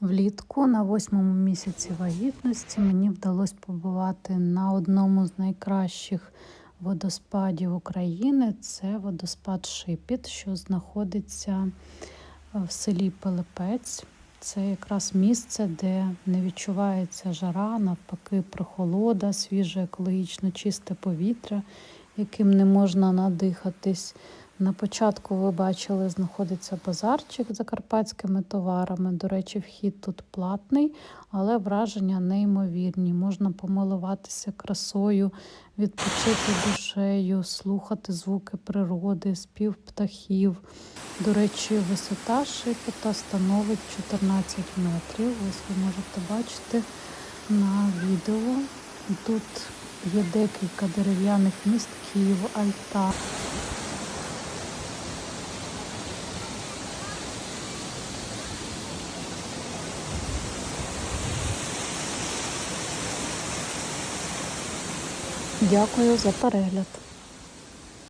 Влітку на восьмому місяці вагітності мені вдалося побувати на одному з найкращих водоспадів України. Це водоспад Шипіт, що знаходиться в селі Пилипець. Це якраз місце, де не відчувається жара, навпаки, прохолода, свіже, екологічно чисте повітря, яким не можна надихатись. На початку ви бачили, знаходиться базарчик з закарпатськими товарами. До речі, вхід тут платний, але враження неймовірні. Можна помилуватися красою, відпочити душею, слухати звуки природи, спів птахів. До речі, висота шипіта становить 14 метрів. Ось ви можете бачити на відео. Тут є декілька дерев'яних містків, альтар. Дякую за перегляд.